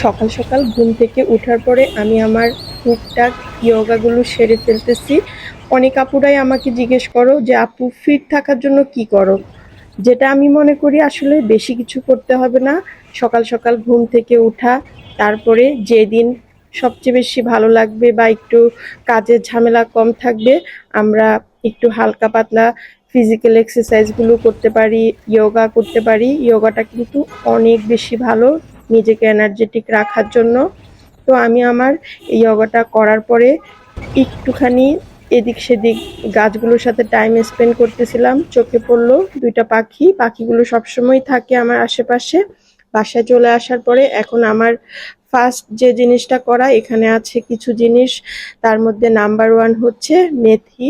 সকাল সকাল ঘুম থেকে ওঠার পরে আমি আমার টুকটাক ইয়োগাগুলো সেরে ফেলতেছি। অনেক আপুরাই আমাকে জিজ্ঞেস করো যে, আপু ফিট থাকার জন্য কি করো? যেটা আমি মনে করি আসলে বেশি কিছু করতে হবে না। সকাল সকাল ঘুম থেকে ওঠা তারপরে যেদিন সবচেয়ে বেশি ভালো লাগবে বা একটু কাজের ঝামেলা কম থাকবে, আমরা একটু হালকা পাতলা ফিজিক্যাল এক্সারসাইজগুলো করতে পারি ইয়োগা করতে পারি। ইয়োগাটা কিন্তু অনেক বেশি ভালো। নিজেকে এনার্জেটিক রাখার জন্য। তো আমি আমার এই যোগাটা করার পরে একটুখানি এদিক সেদিক গাছগুলোর সাথে টাইম স্পেন্ড করতেছিলাম। চোখে পড়ল দুইটা পাখি। পাখিগুলো সবসময় থাকে আমার আশেপাশে। বাসায় চলে আসার পরে এখন আমার ফার্স্ট যে জিনিসটা করা, এখানে আছে কিছু জিনিস। তার মধ্যে নাম্বার ওয়ান হচ্ছে মেথি।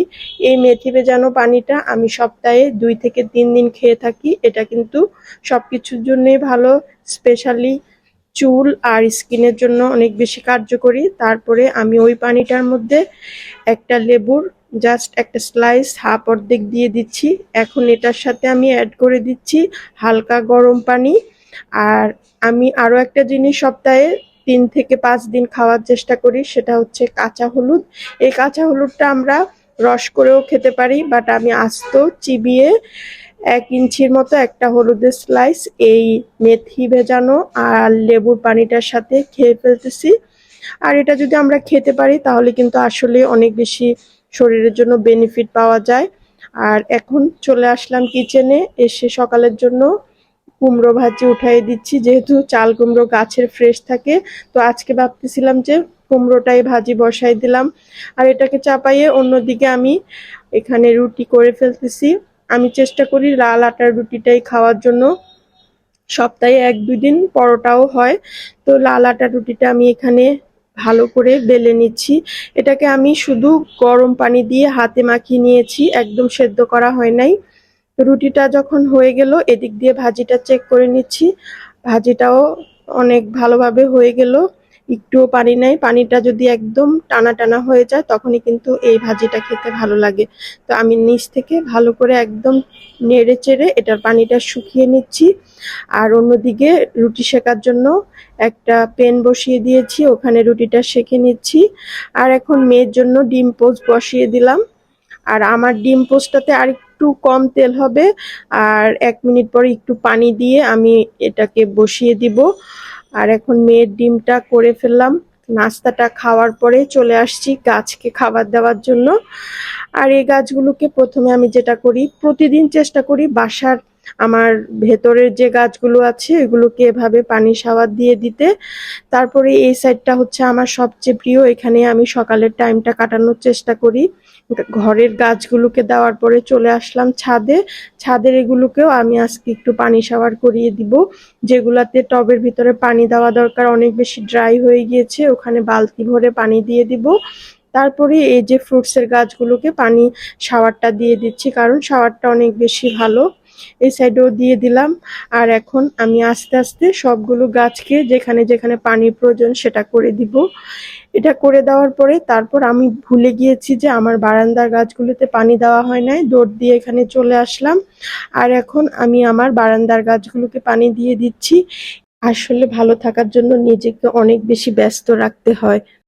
এই মেথি ভেজানো পানিটা আমি সপ্তাহে দুই থেকে তিন দিন খেয়ে থাকি, এটা কিন্তু সব কিছুর জন্যই ভালো স্পেশালি চুল আর স্কিনের জন্য অনেক বেশি কার্যকরী। তারপরে আমি ওই পানিটার মধ্যে একটা লেবুর জাস্ট একটা স্লাইস হাফ অর্ধেক দিয়ে দিচ্ছি। এখন এটার সাথে আমি অ্যাড করে দিচ্ছি হালকা গরম পানি। আর আমি আরও একটা জিনিস সপ্তাহে তিন থেকে পাঁচ দিন খাওয়ার চেষ্টা করি, সেটা হচ্ছে কাঁচা হলুদ। এই কাঁচা হলুদটা আমরা রস করেও খেতে পারি, বাট আমি আস্ত চিবিয়ে এক ইঞ্চির মতো একটা হলুদের স্লাইস এই মেথি ভেজানো আর লেবুর পানিটার সাথে খেয়ে ফেলতেছি। আর এটা যদি আমরা খেতে পারি, তাহলে কিন্তু আসলে অনেক বেশি শরীরের জন্য বেনিফিট পাওয়া যায়। আর এখন চলে আসলাম কিচেনে এসে সকালের জন্য কুমড়ো ভাজি উঠাই দিচ্ছি, যেহেতু চাল কুমড়ো গাছের ফ্রেশ থাকে। তো আজকে ভাবতেছিলাম যে কুমড়োটাই ভাজি বসাই দিলাম। আর এটাকে চাপাইয়ে অন্যদিকে আমি এখানে রুটি করে ফেলতেছি। আমি চেষ্টা করি লাল আটার রুটিটাই খাওয়ার জন্য। সপ্তাহে এক, দুই দিন পরোটাও হয়। তো লাল আটার রুটিটা আমি এখানে ভালো করে বেলে নিচ্ছি। এটাকে আমি শুধু গরম পানি দিয়ে হাতে মাখিয়ে নিয়েছি, একদম সেদ্ধ করা হয় নাই। রুটিটা যখন হয়ে গেল, এদিক দিয়ে ভাজিটা চেক করে নিচ্ছি। ভাজিটাও অনেক ভালোভাবে হয়ে গেল। একটুও পানি নাই, পানিটা যদি একদম টানা টানা হয়ে যায়, তখনই কিন্তু এই ভাজিটা খেতে ভালো লাগে। তো আমি নিচ থেকে ভালো করে একদম নেড়ে চেড়ে এটার পানিটা শুকিয়ে নিচ্ছি। আর অন্যদিকে রুটি শেকার জন্য একটা পেন বসিয়ে দিয়েছি, ওখানে রুটিটা সেঁকে নিচ্ছি। আর এখন মেয়ের জন্য ডিম পোস্ট বসিয়ে দিলাম। আর আমার ডিম পোস্টটাতে আর একটু কম তেল হবে। আর এক মিনিট পরে একটু পানি দিয়ে আমি এটাকে বসিয়ে দিব। আর এখন মেয়ের ডিমটা করে ফেললাম। নাস্তাটা খাওয়ার পরে চলে আসছি গাছকে খাবার দেওয়ার জন্য। আর এই গাছগুলোকে প্রথমে আমি যেটা করি, প্রতিদিন চেষ্টা করি বাসার আমার ভেতরের যে গাছগুলো আছে, এগুলোকে এভাবে পানি সাওয়ার দিয়ে দিতে। তারপরে এই সাইডটা হচ্ছে আমার সবচেয়ে প্রিয়। এখানে আমি সকালের টাইমটা কাটানোর চেষ্টা করি। ঘরের গাছগুলোকে দেওয়ার পরে চলে আসলাম ছাদে। ছাদের এগুলোকেও আমি আজকে একটু পানি সাওয়ার করিয়ে দিব। যেগুলাতে টবের ভিতরে পানি দেওয়া দরকার, অনেক বেশি ড্রাই হয়ে গিয়েছে। ওখানে বালতি ভরে পানি দিয়ে দিব। তারপরে এই যে ফ্রুটসের গাছগুলোকে পানি শাওয়ারটা দিয়ে দিচ্ছি, কারণ শাওয়ারটা অনেক বেশি ভালো। এই সাইডেও দিয়ে দিলাম। আর এখন আমি আস্তে আস্তে সবগুলো গাছকে যেখানে যেখানে পানির প্রয়োজন সেটা করে দিব। এটা করে দেওয়ার পরে তারপর আমি ভুলে গিয়েছি যে আমার বারান্দার গাছগুলোতে পানি দেওয়া হয় নাই। দৌড় দিয়ে এখানে চলে আসলাম। আর এখন আমি আমার বারান্দার গাছগুলোকে পানি দিয়ে দিচ্ছি। আসলে ভালো থাকার জন্য নিজেকে অনেক বেশি ব্যস্ত রাখতে হয়।